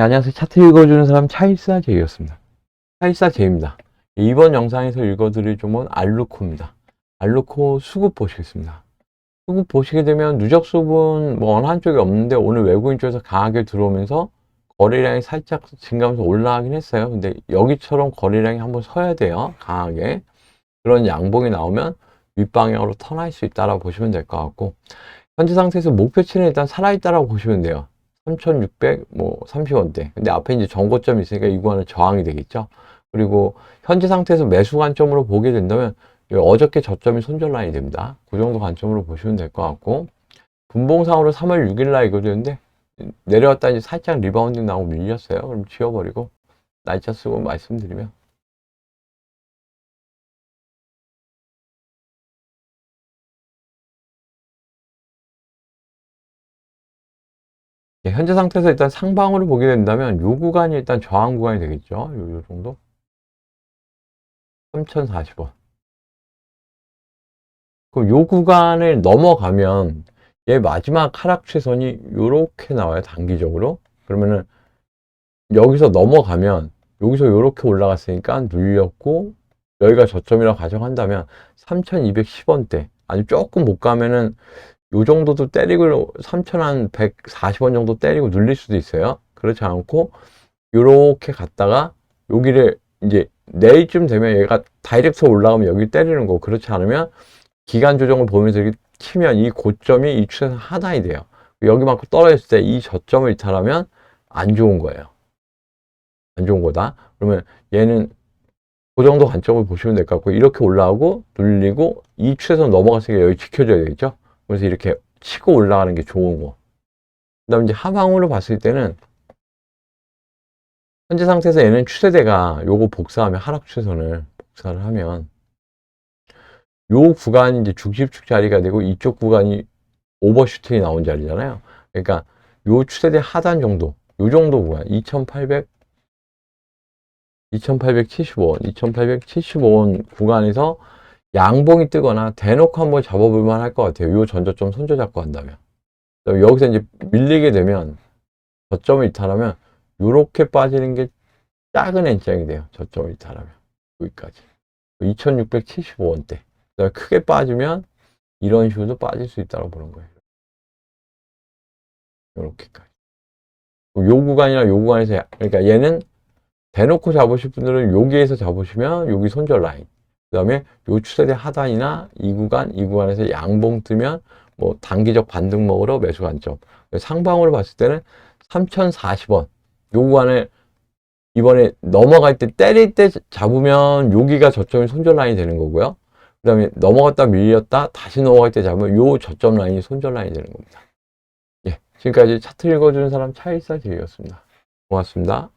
네, 안녕하세요. 차트 읽어주는 사람 차일사 제이였습니다. 차일사 제이입니다. 이번 영상에서 읽어드릴 종목은 알루코입니다. 알루코 수급 보시겠습니다. 수급 보시게 되면 누적 수급은 뭐 어느 한쪽이 없는데 오늘 외국인 쪽에서 강하게 들어오면서 거래량이 살짝 증가하면서 올라가긴 했어요. 근데 여기처럼 거래량이 한번 서야 돼요. 강하게. 그런 양봉이 나오면 윗방향으로 턴할 수 있다라고 보시면 될 것 같고 현재 상태에서 목표치는 일단 살아있다라고 보시면 돼요. 3,600, 뭐, 30원대. 근데 앞에 이제 전고점이 있으니까 이 구간은 저항이 되겠죠. 그리고 현재 상태에서 매수 관점으로 보게 된다면 이 어저께 저점이 손절 라인이 됩니다. 그 정도 관점으로 보시면 될 것 같고 분봉상으로 3월 6일 날 이거 되는데 내려왔다 이제 살짝 리바운딩 나오고 밀렸어요. 그럼 지워버리고 날짜 쓰고 말씀드리면 예, 현재 상태에서 일단 상방으로 보게 된다면 요 구간이 일단 저항 구간이 되겠죠. 요, 요 정도. 3040원. 그럼 요 구간을 넘어가면 얘 마지막 하락 최선이 요렇게 나와요. 단기적으로. 그러면은 여기서 넘어가면 여기서 요렇게 올라갔으니까 눌렸고 여기가 저점이라고 가정한다면 3210원대 아니 조금 못 가면은 요 정도도 때리고 3,140원 정도 때리고 눌릴 수도 있어요. 그렇지 않고 요렇게 갔다가 여기를 이제 내일쯤 되면 얘가 다이렉트 올라가면 여기 때리는 거 그렇지 않으면 기간 조정을 보면서 이렇게 치면 이 고점이 이 추세에서 하단이 돼요. 여기만큼 떨어졌을 때 이 저점을 이탈하면 안 좋은 거예요. 안 좋은 거다. 그러면 얘는 그 정도 관점을 보시면 될 것 같고 이렇게 올라가고 눌리고 이 추세에서 넘어갔으니까 여기 지켜줘야 되겠죠. 그래서 이렇게 치고 올라가는 게 좋은 거. 그 다음 이제 하방으로 봤을 때는 현재 상태에서 얘는 추세대가 요거 복사하면 하락 추세선을 복사를 하면 요 구간이 이제 중심축 자리가 되고 이쪽 구간이 오버슈팅이 나온 자리잖아요. 그러니까 요 추세대 하단 정도, 요 정도 구간 2800 2875원, 2875원 구간에서 양봉이 뜨거나 대놓고 한번 잡아볼 만 할 것 같아요. 요 전저점 손절 잡고 한다면. 여기서 이제 밀리게 되면 저점을 이탈하면 요렇게 빠지는 게 작은 N장이 돼요. 저점을 이탈하면. 여기까지. 2675원대. 그다음에 크게 빠지면 이런 식으로 빠질 수 있다고 보는 거예요. 요렇게까지. 요 구간이나 요 구간에서 그러니까 얘는 대놓고 잡으실 분들은 여기에서 잡으시면 여기 손절 라인. 그 다음에 요 추세대 하단이나 이 구간, 이 구간에서 양봉 뜨면 뭐 단기적 반등 먹으러 매수 관점. 상방으로 봤을 때는 3040원. 요 구간을 이번에 넘어갈 때 때릴 때 잡으면 여기가 저점이 손절 라인이 되는 거고요. 그 다음에 넘어갔다 밀렸다 다시 넘어갈 때 잡으면 요 저점 라인이 손절 라인이 되는 겁니다. 예. 지금까지 차트 읽어주는 사람 차일사 제이였습니다. 고맙습니다.